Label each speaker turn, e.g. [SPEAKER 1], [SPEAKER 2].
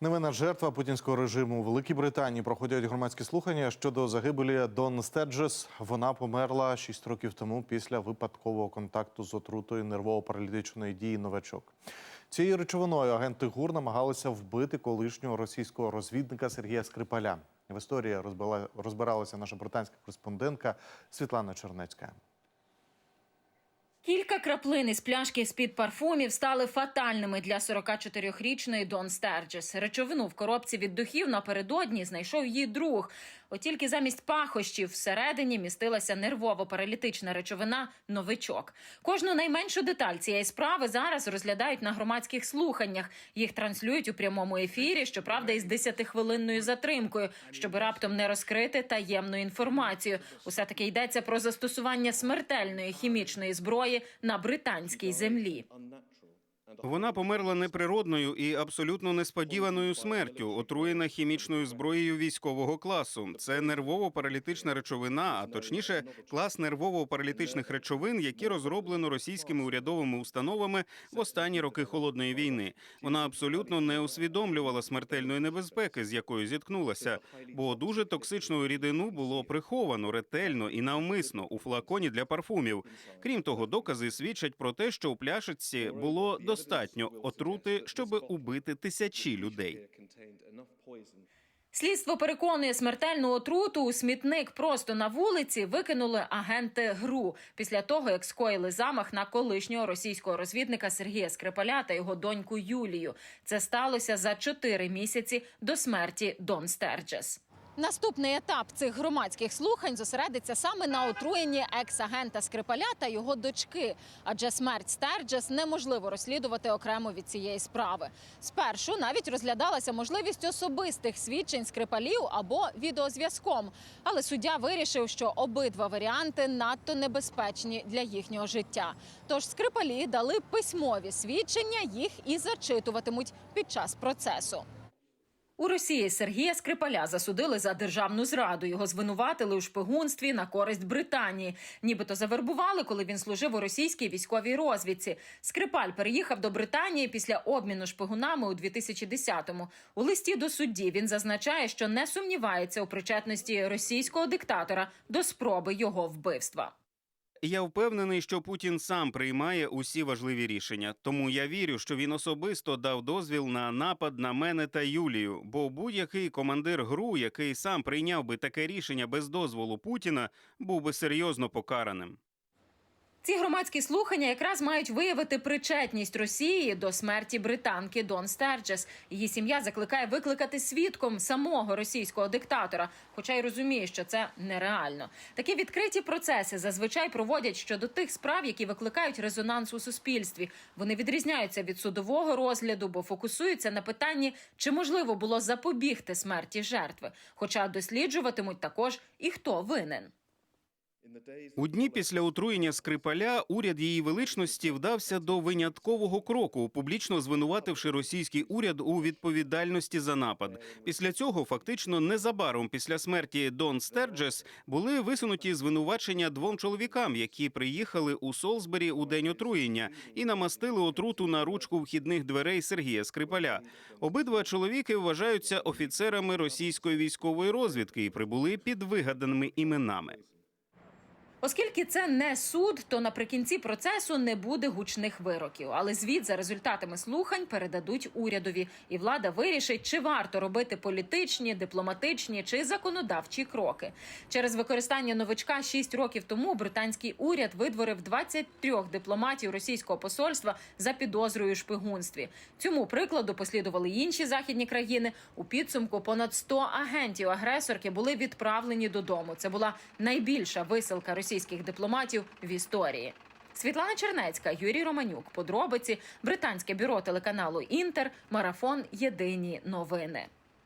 [SPEAKER 1] Невинна жертва путінського режиму у Великій Британії проходять громадські слухання щодо загибелі Дон Стеджес. Вона померла 6 років тому після випадкового контакту з отрутою нервово-паралітичної дії новачок. Цією речовиною агенти ГУР намагалися вбити колишнього російського розвідника Сергія Скрипаля. В історії розбиралася наша британська кореспондентка Світлана Чернецька.
[SPEAKER 2] Кілька краплин із пляшки з-під парфумів стали фатальними для 44-річної Дон Стерджес. Речовину в коробці від духів напередодні знайшов її друг. От тільки замість пахощів всередині містилася нервово-паралітична речовина новичок. Кожну найменшу деталь цієї справи зараз розглядають на громадських слуханнях. Їх транслюють у прямому ефірі, щоправда, із 10-хвилинною затримкою, щоб раптом не розкрити таємну інформацію. Усе таки йдеться про застосування смертельної хімічної зброї на британській землі.
[SPEAKER 3] Вона померла неприродною і абсолютно несподіваною смертю, отруєна хімічною зброєю військового класу. Це нервово-паралітична речовина, а точніше, клас нервово-паралітичних речовин, які розроблено російськими урядовими установами в останні роки холодної війни. Вона абсолютно не усвідомлювала смертельної небезпеки, з якою зіткнулася, бо дуже токсичну рідину було приховано ретельно і навмисно у флаконі для парфумів. Крім того, докази свідчать про те, що у пляшечці було достатньо отрути, щоб убити тисячі людей.
[SPEAKER 2] Слідство переконує смертельну отруту у смітник просто на вулиці викинули агенти ГРУ після того, як скоїли замах на колишнього російського розвідника Сергія Скрипаля та його доньку Юлію. Це сталося за чотири місяці до смерті Дон Стерджес. Наступний етап цих громадських слухань зосередиться саме на отруєнні екс-агента Скрипаля та його дочки, адже смерть Стерджес неможливо розслідувати окремо від цієї справи. Спершу навіть розглядалася можливість особистих свідчень Скрипалів або відеозв'язком, але суддя вирішив, що обидва варіанти надто небезпечні для їхнього життя. Тож Скрипалі дали письмові свідчення, їх і зачитуватимуть під час процесу. У Росії Сергія Скрипаля засудили за державну зраду. Його звинуватили у шпигунстві на користь Британії. Нібито завербували, коли він служив у російській військовій розвідці. Скрипаль переїхав до Британії після обміну шпигунами у 2010-му. У листі до судді він зазначає, що не сумнівається у причетності російського диктатора до спроби його вбивства.
[SPEAKER 3] Я впевнений, що Путін сам приймає усі важливі рішення. Тому я вірю, що він особисто дав дозвіл на напад на мене та Юлію. Бо будь-який командир ГРУ, який сам прийняв би таке рішення без дозволу Путіна, був би серйозно покараним.
[SPEAKER 2] Ці громадські слухання якраз мають виявити причетність Росії до смерті британки Дон Стерджес. Її сім'я закликає викликати свідком самого російського диктатора, хоча й розуміє, що це нереально. Такі відкриті процеси зазвичай проводять щодо тих справ, які викликають резонанс у суспільстві. Вони відрізняються від судового розгляду, бо фокусуються на питанні, чи можливо було запобігти смерті жертви. Хоча досліджуватимуть також і хто винен.
[SPEAKER 3] У дні після отруєння Скрипаля уряд її величності вдався до виняткового кроку, публічно звинувативши російський уряд у відповідальності за напад. Після цього, фактично, незабаром після смерті Дон Стерджес були висунуті звинувачення двом чоловікам, які приїхали у Солсбері у день отруєння і намастили отруту на ручку вхідних дверей Сергія Скрипаля. Обидва чоловіки вважаються офіцерами російської військової розвідки і прибули під вигаданими іменами.
[SPEAKER 2] Оскільки це не суд, то наприкінці процесу не буде гучних вироків. Але звіт за результатами слухань передадуть урядові, і влада вирішить, чи варто робити політичні, дипломатичні чи законодавчі кроки. Через використання новичка 6 років тому британський уряд видворив 23 дипломатів російського посольства за підозрою шпигунстві. Цьому прикладу послідували інші західні країни. У підсумку понад 100 агентів агресорки були відправлені додому. Це була найбільша висилка російських дипломатів в історії. Світлана Чернецька, Юрій Романюк. Подробиці британське бюро телеканалу Інтер. Марафон Єдині новини.